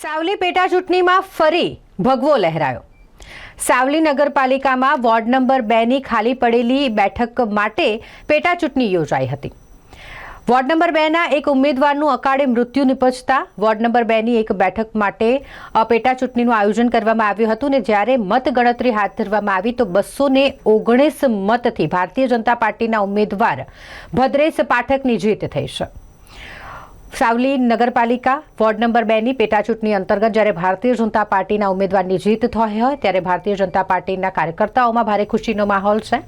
સાવલી પેટા ચૂંટણીમાં ફરી ભગવો લહેરાયો. સાવલી નગરપાલિકામાં વોર્ડ નંબર બેની ખાલી પડેલી બેઠક માટે પેટા ચૂંટણી યોજાઈ હતી. વોર્ડ નંબર બેના એક ઉમેદવારનું અકાળે મૃત્યુ નિપજતા વોર્ડ નંબર બેની એક બેઠક માટે પેટા ચૂંટણીનું આયોજન કરવામાં આવ્યું હતું ને જ્યારે મતગણતરી હાથ ધરવામાં આવી તો બસો ને ઓગણીસ મતથી ભારતીય જનતા પાર્ટીના ઉમેદવાર ભદ્રેશ પાઠકની જીત થઈ છે. સાવલી નગરપાલિકા વોર્ડ નંબર બેની પેટાચૂંટણી અંતર્ગત જ્યારે ભારતીય જનતા પાર્ટીના ઉમેદવારની જીત થઈ હોય ત્યારે ભારતીય જનતા પાર્ટીના કાર્યકર્તાઓમાં ભારે ખુશીનો માહોલ છે.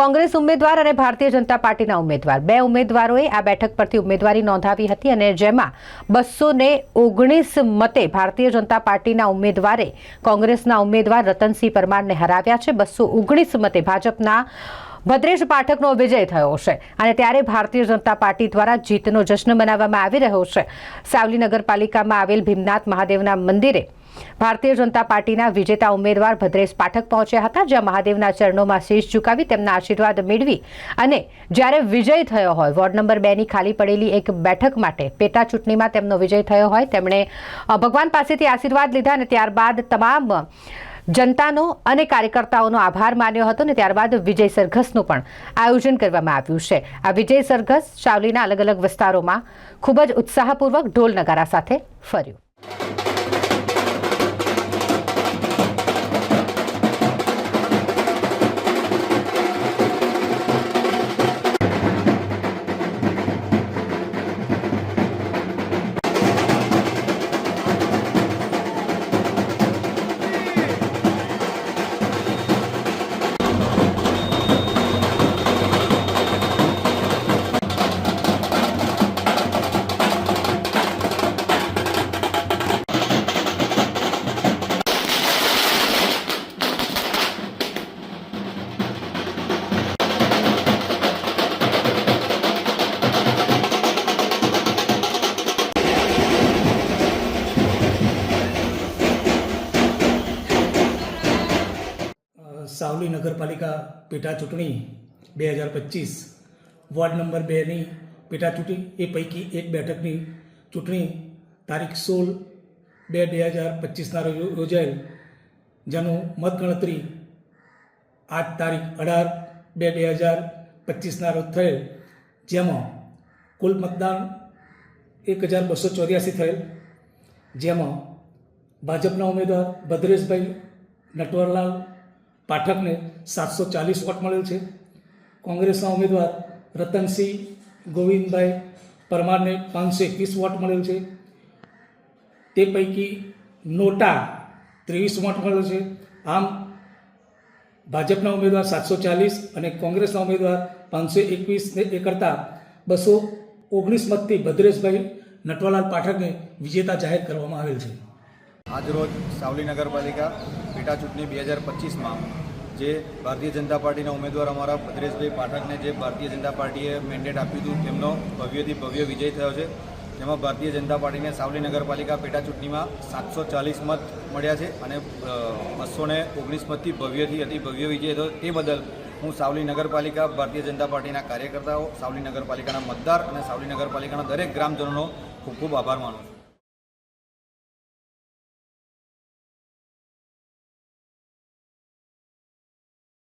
કોંગ્રેસ ઉમેદવાર અને ભારતીય જનતા પાર્ટીના ઉમેદવાર. બે ઉમેદવારોએ આ બેઠક પરથી ઉમેદવારી નોંધાવી હતી અને જેમાં બસો ને ઓગણીસ મતે ભારતીય જનતા પાર્ટીના ઉમેદવારે કોંગ્રેસના ઉમેદવાર રતનસિંહ પરમારને હરાવ્યા છે. બસો ઓગણીસ મતે ભાજપના ભદ્રેશ પાઠકનો વિજય થયો છે અને ત્યારે ભારતીય જનતા પાર્ટી દ્વારા જીતનો જશ્ન મનાવવામાં આવી રહ્યો છે. સાવલી નગરપાલિકામાં આવેલ ભીમનાથ મહાદેવના મંદિરે ભારતીય જનતા પાર્ટીના વિજેતા ઉમેદવાર ભદ્રેશ પાઠક પહોંચ્યા હતા, જ્યાં મહાદેવના ચરણોમાં શીશ ઝુકાવી તેમના આશીર્વાદ મેળવી અને જ્યારે વિજય થયો હોય, વોર્ડ નંબર બેની ખાલી પડેલી એક બેઠક માટે પેટા ચૂંટણીમાં તેમનો વિજય થયો હોય, તેમણે ભગવાન પાસેથી આશીર્વાદ લીધા અને ત્યારબાદ તમામ જનતાનો અને કાર્યકર્તાઓનો આભાર માન્યો હતો ને ત્યારબાદ વિજય સરઘસનું પણ આયોજન કરવામાં આવ્યું છે. આ વિજય સરઘસ સાવલીના અલગ અલગ વિસ્તારોમાં ખૂબ જ ઉત્સાહપૂર્વક ઢોલ નગારા સાથે ફર્યું. સાવલી નગરપાલિકા પેટા ચૂંટણી બે હજાર પચીસ વોર્ડ નંબર બેની પેટા ચૂંટણી એ પૈકી એક બેઠકની ચૂંટણી તારીખ સોળ બે બે હજાર પચીસના રોજ યોજાયેલ જેનું મતગણતરી આઠ તારીખ અઢાર બે બે હજાર પચીસના રોજ થયેલ જેમાં કુલ મતદાન એક હજાર બસો ચોર્યાસી થયેલ જેમાં ભાજપના ઉમેદવાર ભદ્રેશભાઈ નટવરલાલ પાઠકને સાતસો ચાલીસ વોટ મળેલ છે. કોંગ્રેસના ઉમેદવાર રતનસિંહ ગોવિંદભાઈ પરમારને પાંચસો એકવીસ વોટ મળેલ છે. તે પૈકી નોટા ત્રેવીસ વોટ મળ્યો છે. આમ ભાજપના ઉમેદવાર સાતસો ચાલીસ અને કોંગ્રેસના ઉમેદવાર પાંચસો એકવીસને એ કરતાં બસો ઓગણીસ મતથી ભદ્રેશભાઈ નટવાલાલ પાઠકને વિજેતા જાહેર કરવામાં આવેલ છે. આજરોજ સાવલી નગરપાલિકા પેટા ચૂંટણી બે હજાર પચીસમાં જે ભારતીય જનતા પાર્ટીના ઉમેદવાર અમારા ભદ્રેશભાઈ પાઠકને જે ભારતીય જનતા પાર્ટીએ મેન્ડેટ આપ્યું હતું, તેમનો ભવ્યથી ભવ્ય વિજય થયો છે. જેમાં ભારતીય જનતા પાર્ટીને સાવલી નગરપાલિકા પેટા ચૂંટણીમાં સાતસો ચાલીસ મત મળ્યા છે અને બસો ને ઓગણીસ મતથી ભવ્યથી અતિ ભવ્ય વિજય થયો. તે બદલ હું સાવલી નગરપાલિકા ભારતીય જનતા પાર્ટીના કાર્યકર્તાઓ, સાવલી નગરપાલિકાના મતદાર અને સાવલી નગરપાલિકાના દરેક ગ્રામજનોનો ખૂબ ખૂબ આભાર માનું છું.